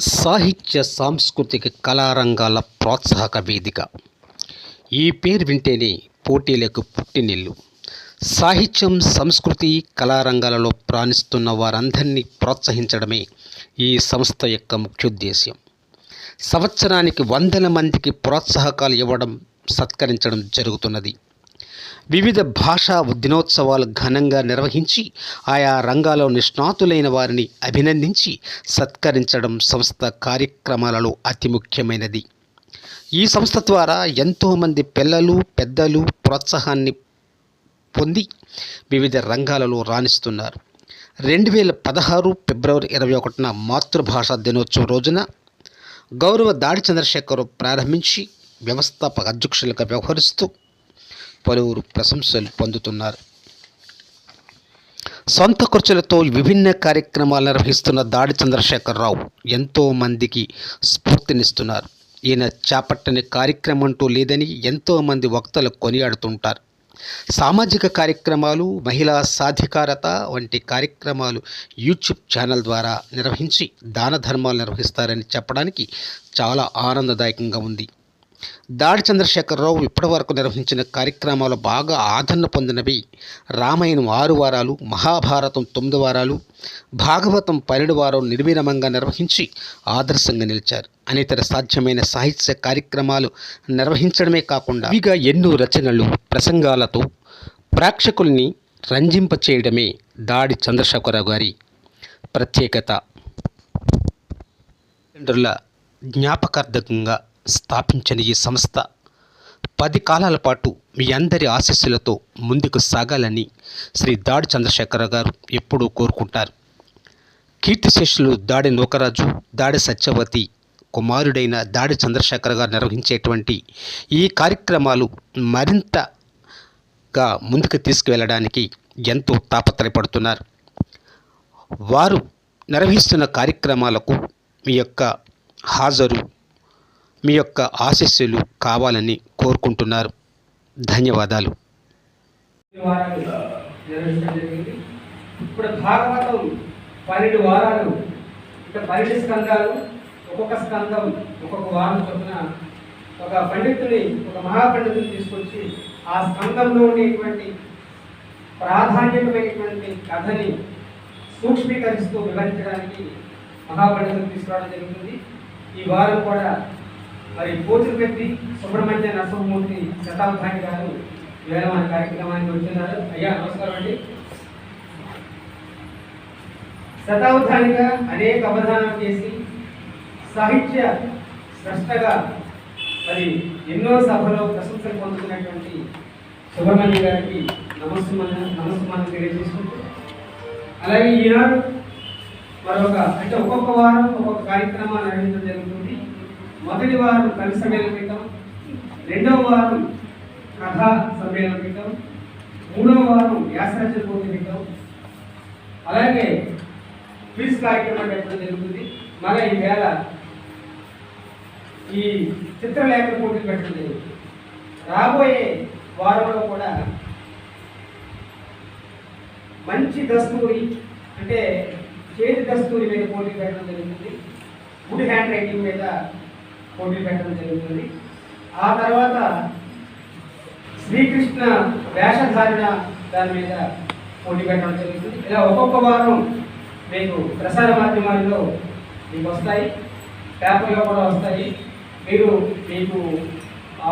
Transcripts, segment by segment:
సాహిత్య సాంస్కృతిక కళారంగాల ప్రోత్సాహక వేదిక. ఈ పేరు వింటేనే పోటీలకు పుట్టినిల్లు. సాహిత్యం సంస్కృతి కళారంగాలలో ప్రాణిస్తున్న వారందరినీ ప్రోత్సహించడమే ఈ సంస్థ యొక్క ముఖ్యోద్దేశ్యం. సంవత్సరానికి వందల మందికి ప్రోత్సాహకాలు ఇవ్వడం సత్కరించడం జరుగుతున్నది. వివిధ భాషా దినోత్సవాలు ఘనంగా నిర్వహించి ఆయా రంగాల్లో నిష్ణాతులైన వారిని అభినందించి సత్కరించడం సంస్థ కార్యక్రమాలలో అతి ముఖ్యమైనది. ఈ సంస్థ ద్వారా ఎంతోమంది పిల్లలు పెద్దలు ప్రోత్సాహాన్ని పొంది వివిధ రంగాలలో రాణిస్తున్నారు. రెండు వేల పదహారు ఫిబ్రవరి ఇరవై ఒకటిన మాతృభాషా దినోత్సవం రోజున గౌరవ దాడి చంద్రశేఖర్ ప్రారంభించి వ్యవస్థాపక అధ్యక్షులుగా వ్యవహరిస్తూ పలువురు ప్రశంసలు పొందుతున్నారు. సొంత ఖర్చులతో విభిన్న కార్యక్రమాలు నిర్వహిస్తున్న దాడి చంద్రశేఖరరావు ఎంతో మందికి స్ఫూర్తినిస్తున్నారు. ఈయన చేపట్టని కార్యక్రమం అంటూ లేదని ఎంతోమంది వక్తలు కొనియాడుతుంటారు. సామాజిక కార్యక్రమాలు మహిళా సాధికారత వంటి కార్యక్రమాలు యూట్యూబ్ ఛానల్ ద్వారా నిర్వహించి దాన ధర్మాలు నిర్వహిస్తారని చెప్పడానికి చాలా ఆనందదాయకంగా ఉంది. దాడి చంద్రశేఖరరావు ఇప్పటివరకు నిర్వహించిన కార్యక్రమాలు బాగా ఆదరణ పొందినవి రామాయణం ఆరు వారాలు మహాభారతం తొమ్మిది వారాలు భాగవతం పన్నెండు వారం నిర్విరమంగా నిర్వహించి ఆదర్శంగా నిలిచారు. అనేతర సాధ్యమైన సాహిత్య కార్యక్రమాలు నిర్వహించడమే కాకుండా ఇవిగా ఎన్నో రచనలు ప్రసంగాలతో ప్రేక్షకుల్ని రంజింపచేయడమే దాడి చంద్రశేఖరరావు గారి ప్రత్యేకత. జ్ఞాపకార్థకంగా స్థాపించిన ఈ సంస్థ పది కాలాల పాటు మీ అందరి ఆశీస్సులతో ముందుకు సాగాలని శ్రీ దాడి చంద్రశేఖర గారు ఎప్పుడూ కోరుకుంటారు. కీర్తిశేషులు దాడి నూకరాజు దాడి సత్యవతి కుమారుడైన దాడి చంద్రశేఖర్ గారు నిర్వహించేటువంటి ఈ కార్యక్రమాలు మరింతగా ముందుకు తీసుకువెళ్ళడానికి ఎంతో తాపత్రయపడుతున్నారు. వారు నిర్వహిస్తున్న కార్యక్రమాలకు మీ యొక్క హాజరు మీ యొక్క ఆశస్సులు కావాలని కోరుకుంటున్నారు. ధన్యవాదాలు. ఇప్పుడు భాగవతం పన్నెండు వారాలు ఇంకా పన్నెండు స్కందాలు ఒక్కొక్క స్కందం ఒక్కొక్క వారం చొప్పున ఒక పండితుని ఒక మహాపండితుని తీసుకొచ్చి ఆ స్కందంలో ఉండేటువంటి ప్రాధాన్యతమైనటువంటి కథని సూక్ష్మీకరిస్తూ వివరించడానికి మహాపండితులు తీసుకురావడం జరుగుతుంది. ఈ వారం కూడా మరి పోతులపెట్టి సుబ్రహ్మణ్య నరసింహమూర్తి శతాబ్దాని గారు ఈవేళ మన కార్యక్రమానికి వచ్చినారు. అయ్యా నమస్కారం అండి. శతాబ్దానిగా అనేక అవధానం చేసి సాహిత్య స్పష్టగా మరి ఎన్నో సభలో ప్రశంసలు పొందుతున్నటువంటి సుబ్రహ్మణ్య గారికి నమస్సుమన్న నమస్సుమన్న తెలియజేసుకుంటూ అలాగే ఈనాడు మరొక అంటే ఒక్కొక్క వారం ఒక్కొక్క కార్యక్రమాలు నిర్వహించడం జరుగుతుంది. మొదటి వారం కవి సమ్మేళన రెండవ వారం కథా సమ్మేళన క్రితం మూడవ వారం వ్యాసరచన పోటీ క్రితం. అలాగే క్విజ్ కార్యక్రమం పెట్టడం జరుగుతుంది. మళ్ళీ ఈ వేళ ఈ చిత్రలేఖన పోటీలు పెట్టడం జరుగుతుంది. రాబోయే వారంలో కూడా మంచి దస్తూరి అంటే చేతి దస్తూరి మీద పోటీ పెట్టడం జరుగుతుంది. గుడ్ హ్యాండ్ రైటింగ్ మీద పోటీ పెట్టడం జరుగుతుంది. ఆ తర్వాత శ్రీకృష్ణ వేషధారణ దాని మీద పోటీ పెట్టడం జరుగుతుంది. ఇలా ఒక్కొక్క వారం మీకు ప్రసార మాధ్యమాల్లో మీకు వస్తాయి. పేపర్లో కూడా వస్తాయి. మీరు మీకు ఆ,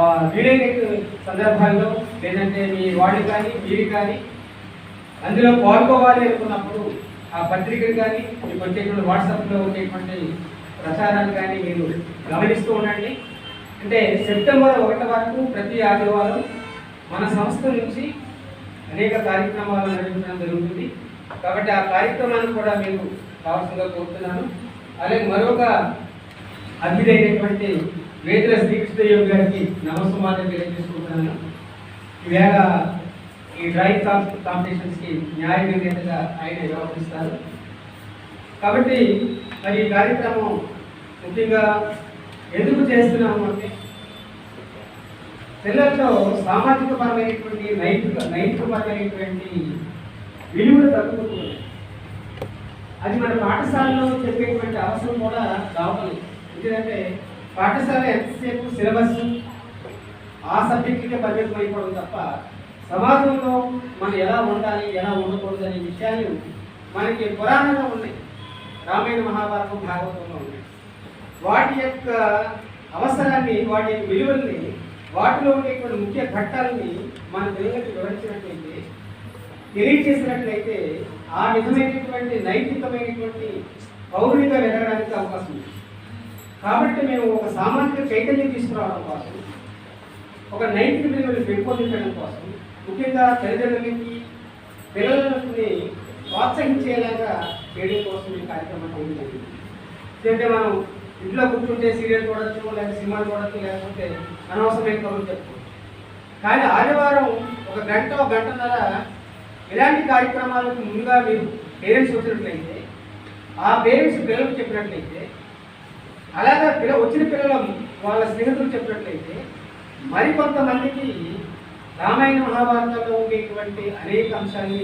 సందర్భాల్లో లేదంటే మీ వాడి కానీ మీరు కానీ అందులో పాల్గొవాలి అనుకున్నప్పుడు ఆ పత్రికలు కానీ మీకు వచ్చేటువంటి వాట్సాప్లో వచ్చేటువంటి ప్రచారాన్ని కానీ మీరు గమనిస్తూ ఉండండి. అంటే సెప్టెంబర్ ఒకటి వరకు ప్రతి ఆదివారం మన సంస్థ నుంచి అనేక కార్యక్రమాలు నడిపించడం జరుగుతుంది. కాబట్టి ఆ కార్యక్రమాన్ని కూడా మీరు కావాల్సిందిగా కోరుతున్నాను. అలాగే మరొక అతిథైనటువంటి వేదుల శ్రీకృష్ణదేవ్ గారికి నమస్కారం తెలియజేసుకుంటున్నాను. ఈవేళ ఈ డ్రాయింగ్ కాంపిటీషన్స్కి న్యాయ నిర్ణేతగా ఆయన వ్యవహరిస్తారు కాబట్టి మరి ఈ కార్యక్రమం ముఖ్యంగా ఎందుకు చేస్తున్నాము అంటే పిల్లల్లో సామాజిక పరమైనటువంటి నైతిక నైతిక పరమైనటువంటి విలువలు తగ్గుతున్నాయి అది మన పాఠశాలలో చెప్పేటువంటి అవసరం కూడా రావాలి ఎందుకంటే పాఠశాల ఎంతసేపు సిలబస్ ఆ సబ్జెక్టుకే పరిమితం అయిపోవడం తప్ప సమాజంలో మనం ఎలా ఉండాలి ఎలా ఉండకూడదు అనే విషయాలు మనకి పురాణంగా ఉన్నాయి. రామాయణ మహాభారతం భాగవతంలో ఉన్నాయి వాటి యొక్క అవసరాన్ని వాటి యొక్క విలువల్ని వాటిలో ఉండేటువంటి ముఖ్య ఘట్టాలని మన పిల్లలకి వివరించినట్లయితే తెలియజేసినట్లయితే ఆ విధమైనటువంటి నైతికమైనటువంటి పౌరుడిగా వెళ్ళడానికి అవకాశం ఉంది. కాబట్టి మేము ఒక సామాజిక చైతన్యం తీసుకురావడం కోసం ఒక నైతిక విలువలు పెంపొందించడం కోసం ముఖ్యంగా తల్లిదండ్రులకి పిల్లలని ప్రోత్సహించేలాగా చేయడం కోసం ఈ కార్యక్రమం ఏమి జరిగింది. మనం ఇంట్లో కూర్చుంటే సీరియల్ చూడొచ్చు లేకపోతే సినిమాలు చూడొచ్చు లేకపోతే అనవసరమైన కబుర్లు చెప్పుకోవచ్చు. కానీ ఆదివారం ఒక గంట ఒక గంటన్నర ఇలాంటి కార్యక్రమాలకు ముందుగా మీరు పేరెంట్స్ వచ్చినట్లయితే ఆ పేరెంట్స్ పిల్లలకు చెప్పినట్లయితే అలాగే పిల్ల వచ్చిన పిల్లల వాళ్ళ స్నేహితులు చెప్పినట్లయితే మరికొంతమందికి రామాయణ మహాభారతంలో ఉండేటువంటి అనేక అంశాన్ని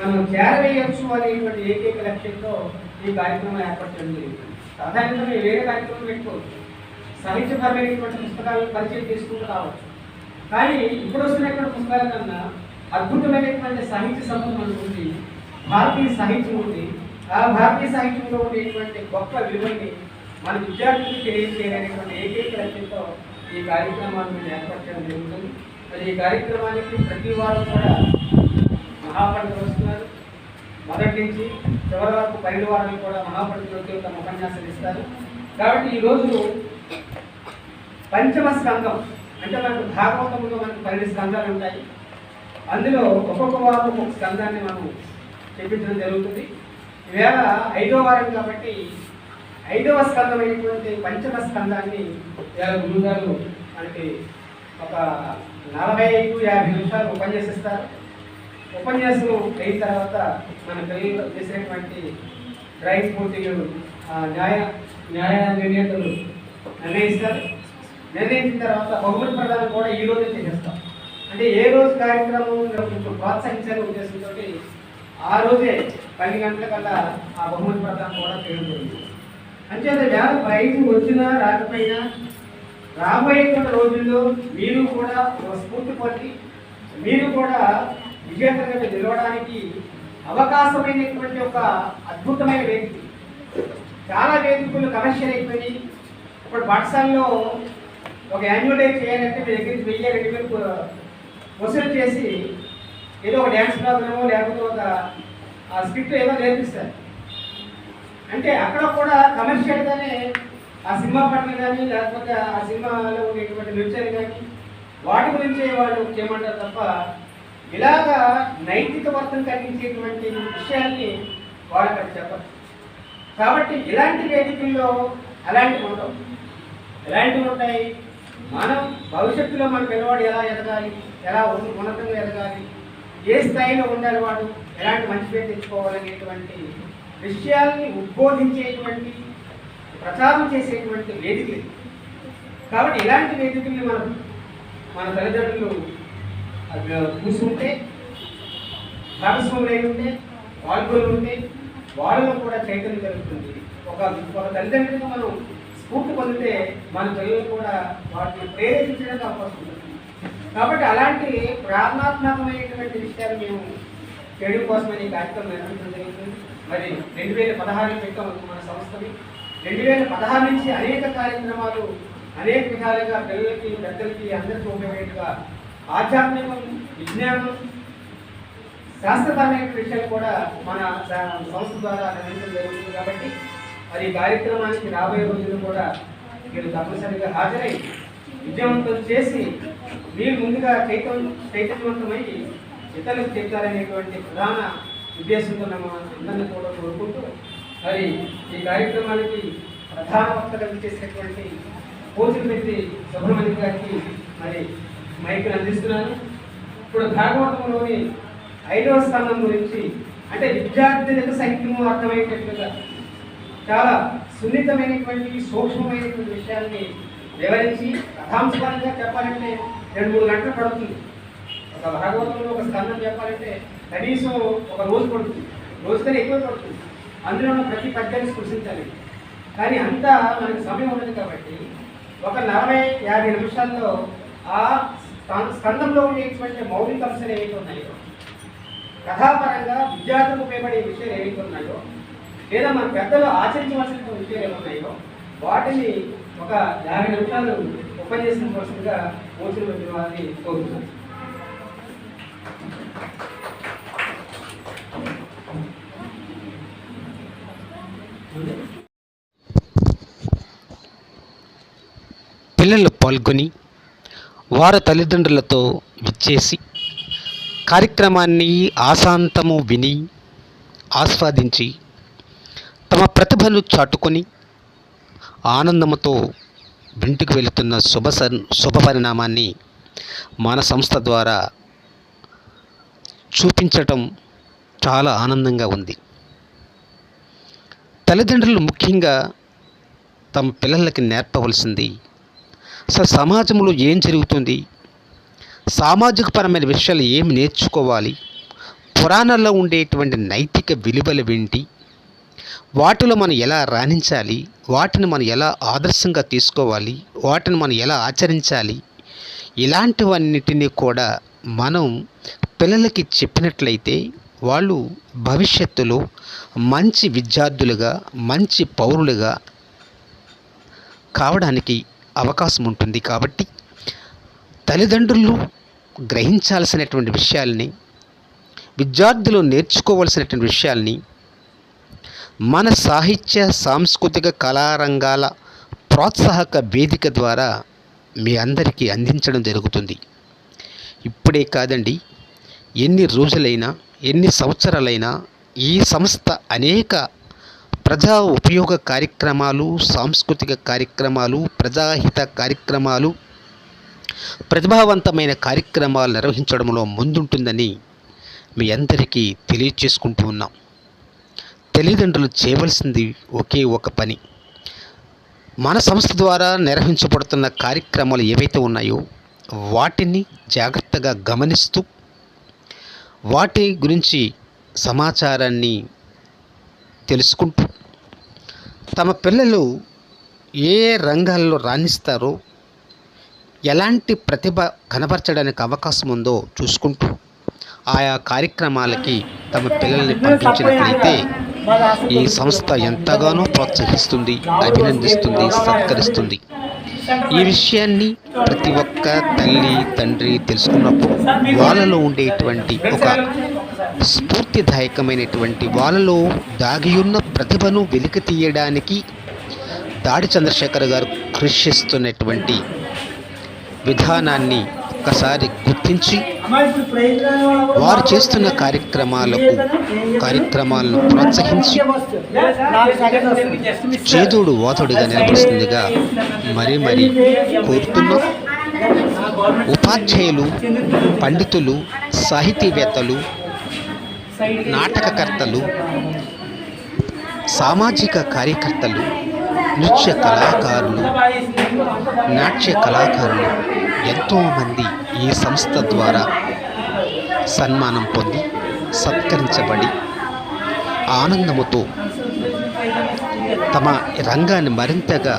మనం చేరవేయచ్చు అనేటువంటి ఏకైక లక్ష్యంతో ఈ కార్యక్రమం ఏర్పాటు చేయడం జరిగింది. సాధారణంగా మేము వేరే కార్యక్రమం పెట్టుకోవచ్చు. సాహిత్యపరమైనటువంటి పుస్తకాలను పరిచయం చేసుకుంటూ రావచ్చు. కానీ ఇప్పుడు వస్తున్నటువంటి పుస్తకాల కన్నా అద్భుతమైనటువంటి సాహిత్య సంబంధం ఉంది భారతీయ సాహిత్యం ఉంది. ఆ భారతీయ సాహిత్యంలో ఉండేటువంటి గొప్ప విలువని మన విద్యార్థులకు తెలియజేయడానికి ఏకైక లక్ష్యంతో ఈ కార్యక్రమాన్ని మేము ఏర్పాటు చేయడం జరుగుతుంది. మరి ఈ కార్యక్రమానికి ప్రతి వారు కూడా మహాపండితులు మొదటి నుంచి చివరి వరకు పన్నెండు వారాలు కూడా మహాపండితులు తమ ఉపన్యాసాలు ఇస్తారు. కాబట్టి ఈరోజు పంచమ స్కందం అంటే మనకు భాగవతంలో మనకు పన్నెండు స్కందాలు ఉంటాయి. అందులో ఒక్కొక్క వారం ఒక్కొక్క స్కందాన్ని మనం చెప్పించడం జరుగుతుంది. ఈవేళ ఐదో వారం కాబట్టి ఐదవ స్కందమైనటువంటి పంచమ స్కందాన్ని ఇవాళ గురుగారు మనకి ఒక నలభై ఐదు యాభై నిమిషాలు ఉపన్యసిస్తారు. ఉపన్యాసం అయిన తర్వాత మన పిల్లలు చేసినటువంటి డ్రాయింగ్ పోటీలు ఆ, న్యాయ న్యాయ నిర్ణేతలు నిర్ణయిస్తారు. నిర్ణయించిన తర్వాత బహుమతి ప్రదానం కూడా ఈ రోజే చేసేస్తాం. అంటే ఏ రోజు కార్యక్రమం కొంచెం ప్రోత్సహించాలని ఉద్దేశంతో ఆ రోజే పది గంటలకల్లా ఆ బహుమతి ప్రదానం కూడా చేయడం జరిగింది. అంచేత వేళ ప్రైజ్ వచ్చినా రాకపోయినా రాబోయేటువంటి రోజుల్లో మీరు కూడా స్ఫూర్తి పొంది మీరు కూడా విజేతలుగా నిలవడానికి అవకాశమైనటువంటి ఒక అద్భుతమైన వేదిక. చాలా వేదికలు కమర్షియల్ అయిపోయి ఇప్పుడు పాఠశాలలో ఒక యాన్యువల్ డే చేయాలంటే మీ దగ్గర వెయ్యి రెండు వేలు వసూలు చేసి ఏదో ఒక డ్యాన్స్ ప్రోగ్రామో లేకపోతే ఒక ఆ స్క్రిప్ట్ ఏదో నేర్పిస్తారు. అంటే అక్కడ కూడా కమర్షియల్గానే ఆ సినిమా పట్ల కానీ లేకపోతే ఆ సినిమాలో ఉండేటువంటి నృత్యాలు కానీ వాటి గురించే వాళ్ళు చేయమంటారు తప్ప ఇలాగా నైతిక వర్తం కలిగించేటువంటి విషయాల్ని వాళ్ళు అక్కడ చెప్పచ్చు కాబట్టి ఇలాంటి వేదికల్లో అలాంటివి ఉండవు. ఎలాంటివి ఉంటాయి? మనం భవిష్యత్తులో మన పిల్లవాడు ఎలా ఎదగాలి? ఎలా ఉన్నతంగా ఎదగాలి? ఏ స్థాయిలో ఉండాలి వాడు? ఎలాంటి మంచి పేరు తెచ్చుకోవాలనేటువంటి విషయాల్ని ఉద్బోధించేటువంటి ప్రచారం చేసేటువంటి వేదికలు కాబట్టి ఇలాంటి వేదికల్ని మనం మన తల్లిదండ్రులు కూర్చుంటే భాగస్వాములు అయి ఉంటే పాల్గొని ఉంటే వాళ్ళలో కూడా చైతన్యం జరుగుతుంది. ఒక ఒక తల్లిదండ్రులుగా మనం స్ఫూర్తి పొందితే మన పిల్లలు కూడా వాటిని ప్రేరేపించడానికి అవకాశం ఉంటుంది. కాబట్టి అలాంటి ప్రాణాత్మకమైనటువంటి విషయాలు మేము చేయడం కోసమని కార్యక్రమం నిర్వహించడం జరుగుతుంది. మరి రెండు వేల పదహారు పెట్టాము మన సంస్థని. రెండు వేల పదహారు నుంచి అనేక కార్యక్రమాలు అనేక విధాలుగా పిల్లలకి పెద్దలకి అందరికీ ఉపయోగపడేట్టుగా ఆధ్యాత్మికం విజ్ఞానం శాస్త్రపరమైన విషయాలు కూడా మన సంస్థ ద్వారా నిర్వహించడం జరుగుతుంది కాబట్టి మరి కార్యక్రమానికి రాబోయే రోజులు కూడా మీరు తప్పనిసరిగా హాజరై విజయవంతం చేసి మీరు ముందుగా చైతన్ చైతన్యవంతమై ఇతరులకు చెప్తారనేటువంటి ప్రధాన ఉద్దేశంతో మేము అందరినీ కూడా కోరుకుంటూ మరి ఈ కార్యక్రమానికి ప్రధాన వక్తగా చేసినటువంటి పోతులు సుబ్రహ్మణ్యం గారికి మరి మైకులు అందిస్తున్నాను. ఇప్పుడు భాగవతంలోని ఐదవ స్థానం గురించి అంటే విద్యార్థులకు సైక్యము అర్థమయ్యేటట్లుగా చాలా సున్నితమైనటువంటి సూక్ష్మమైనటువంటి విషయాన్ని వివరించి కథాంశపరంగా చెప్పాలంటే రెండు మూడు గంటలు పడుతుంది. ఒక భాగవతంలో ఒక స్థానం చెప్పాలంటే కనీసం ఒక రోజు పడుతుంది. రోజు కన్నా ఎక్కువ పడుతుంది. అందులో ఉన్న ప్రతి పద్యాన్ని స్పృశించాలి. కానీ అంతా మనకు సమయం ఉండదు కాబట్టి ఒక నలభై యాభై నిమిషాల్లో ఆ స్కందంలో ఉండేటువంటి మౌలిక అంశాలు ఏవైతే ఉన్నాయో కథాపరంగా విద్యార్థులకు ఉపయోగపడే విషయాలు ఏవైతే ఉన్నాయో లేదా మన పెద్దలు ఆచరించవలసిన విషయాలు ఏమున్నాయో వాటిని ఒక యాభై నిమిషాలు ఉపన్యాసించవలసిందిగా మోచిన వచ్చిన వారిని కోరుతున్నాను. పిల్లలు పాల్గొని వారి తల్లిదండ్రులతో విచ్చేసి కార్యక్రమాన్ని ఆశాంతము విని ఆస్వాదించి తమ ప్రతిభను చాటుకొని ఆనందముతో ఇంటికి వెళుతున్న శుభ శుభ పరిణామాన్ని మన సంస్థ ద్వారా చూపించటం చాలా ఆనందంగా ఉంది. తల్లిదండ్రులు ముఖ్యంగా తమ పిల్లలకి నేర్పవలసింది అసలు సమాజంలో ఏం జరుగుతుంది? సామాజిక పరమైన విషయాలు ఏం నేర్చుకోవాలి? పురాణాల్లో ఉండేటువంటి నైతిక విలువలు ఏంటి? వాటిలో మనం ఎలా రాణించాలి? వాటిని మనం ఎలా ఆదర్శంగా తీసుకోవాలి? వాటిని మనం ఎలా ఆచరించాలి? ఇలాంటివన్నిటినీ కూడా మనం పిల్లలకి చెప్పినట్లయితే వాళ్ళు భవిష్యత్తులో మంచి విద్యార్థులుగా మంచి పౌరులుగా కావడానికి అవకాశం ఉంటుంది కాబట్టి తల్లిదండ్రులు గ్రహించాల్సినటువంటి విషయాల్ని విద్యార్థులు నేర్చుకోవలసినటువంటి విషయాల్ని మన సాహిత్య సాంస్కృతిక కళారంగాల ప్రోత్సాహక వేదిక ద్వారా మీ అందరికీ అందించడం జరుగుతుంది. ఇప్పుడే కాదండి ఎన్ని రోజులైనా ఎన్ని సంవత్సరాలైనా ఈ సంస్థ అనేక ప్రజా ఉపయోగ కార్యక్రమాలు సాంస్కృతిక కార్యక్రమాలు ప్రజాహిత కార్యక్రమాలు ప్రతిభావంతమైన కార్యక్రమాలు నిర్వహించడంలో ముందుంటుందని మీ అందరికీ తెలియచేసుకుంటూ ఉన్నాం. తల్లిదండ్రులు చేయవలసింది ఒకే ఒక పని. మన సంస్థ ద్వారా నిర్వహించబడుతున్న కార్యక్రమాలు ఏవైతే ఉన్నాయో వాటిని జాగ్రత్తగా గమనిస్తూ వాటి గురించి సమాచారాన్ని తెలుసుకుంటూ తమ పిల్లలు ఏ రంగాల్లో రాణిస్తారో ఎలాంటి ప్రతిభ కనపరచడానికి అవకాశం ఉందో చూసుకుంటూ ఆయా కార్యక్రమాలకి తమ పిల్లల్ని పంపించినట్లయితే ఈ సంస్థ ఎంతగానో ప్రోత్సహిస్తుంది అభినందిస్తుంది సత్కరిస్తుంది. ఈ విషయాన్ని ప్రతి ఒక్క తల్లి తండ్రి తెలుసుకున్నప్పుడు వాళ్ళలో ఉండేటువంటి ఒక స్ఫూర్తిదాయకమైనటువంటి వాళ్ళలో దాగియున్న ప్రతిభను వెలికి తీయడానికి దాడి చంద్రశేఖర్ గారు కృషి చేస్తున్నటువంటి విధానాన్ని ఒక్కసారి గుర్తించి వారు చేస్తున్న కార్యక్రమాలకు కార్యక్రమాలను ప్రోత్సహించి చేదోడు వాతుడిగా నిలబడుతుందిగా మరీ మరీ కోరుతున్నాం. ఉపాధ్యాయులు పండితులు సాహితీవేత్తలు నాటకకర్తలు సామాజిక కార్యకర్తలు నృత్య కళాకారులు నాట్య కళాకారులు ఎంతోమంది ఈ సంస్థ ద్వారా సన్మానం పొంది సత్కరించబడి ఆనందముతో తమ రంగాన్ని మరింతగా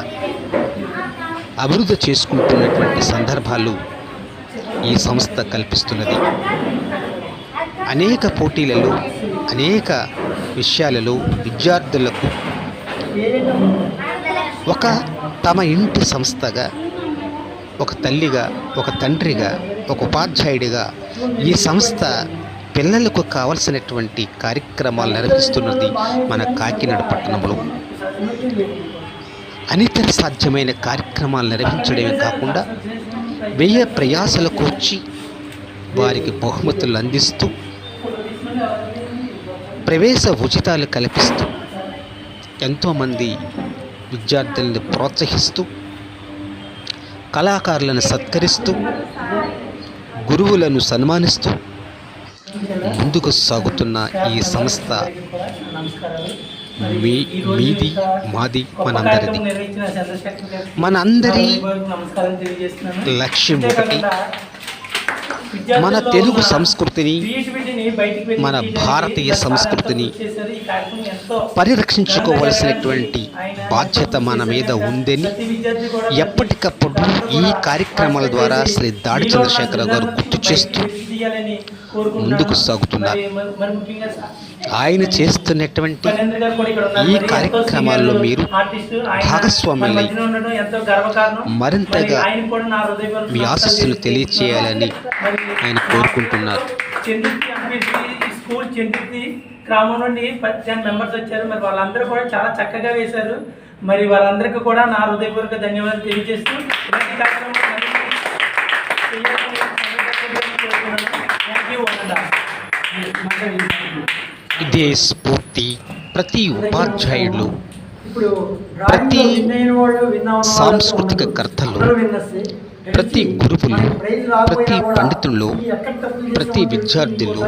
అభివృద్ధి చేసుకుంటున్నటువంటి సందర్భాలు ఈ సంస్థ కల్పిస్తున్నది. అనేక పోటీలలో అనేక విషయాలలో విద్యార్థులకు ఒక తమ ఇంటి సంస్థగా ఒక తల్లిగా ఒక తండ్రిగా ఒక ఉపాధ్యాయుడిగా ఈ సంస్థ పిల్లలకు కావలసినటువంటి కార్యక్రమాలు నిర్వహిస్తున్నది మన కాకినాడ పట్టణంలో. అనితర సాధ్యమైన కార్యక్రమాలు నిర్వహించడమే కాకుండా వ్యయ ప్రయాసలకు వచ్చి వారికి బహుమతులు అందిస్తూ ప్రవేశ ఉచితాలు కల్పిస్తూ ఎంతోమంది విద్యార్థులను ప్రోత్సహిస్తూ కళాకారులను సత్కరిస్తూ గురువులను సన్మానిస్తూ ముందుకు సాగుతున్న ఈ సంస్థ మీ మీది మాది మనందరిది. మనందరి లక్ష్యం ఒకటి. మన తెలుగు సంస్కృతిని మన భారతీయ సంస్కృతిని పరిరక్షించుకోవలసినటువంటి బాధ్యత మన మీద ఉందని ఎప్పటికప్పుడు ఈ కార్యక్రమాల ద్వారా శ్రీ దాడి మీలో చంద్రశేఖర గారు గుర్తు చేస్తూ. ముందుకు సాగుతున్నారు. ఆయన చేస్తున్నటువంటి. ఈ కార్యక్రమాల్లో మీరు గర్వకారణం. మరింతగా మీ ఆశీస్సులు తెలియచేయాలని ఆయన కోరుకుంటున్నారు. స్కూల్ చెందుర్తి గ్రామం నుండి టెన్ మెంబర్స్ వచ్చారు మరి వాళ్ళందరూ కూడా చాలా చక్కగా వేశారు మరి వాళ్ళందరికీ కూడా నా హృదయపూర్వక ధన్యవాదాలు తెలియజేస్తూ ఇదే స్ఫూర్తి ప్రతి ఉపాధ్యాయుడు ఇప్పుడు ప్రతి సాంస్కృతిక కర్తలు. ప్రతి గురువులు ప్రతి పండితులు ప్రతి విద్యార్థులు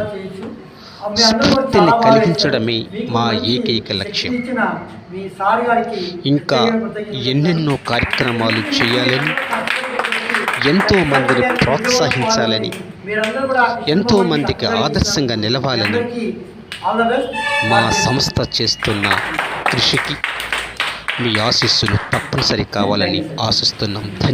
స్ఫూర్తిని కలిగించడమే మా ఏకైక లక్ష్యం. ఇంకా ఎన్నెన్నో కార్యక్రమాలు చేయాలని ఎంతో మందిని ప్రోత్సహించాలని ఎంతోమందికి ఎంతో మందికి ఆదర్శంగా నిలవాలని మా సంస్థ చేస్తున్న కృషికి మీ ఆశీస్సులు తప్పనిసరి కావాలని ఆశిస్తున్నాం. ధన్య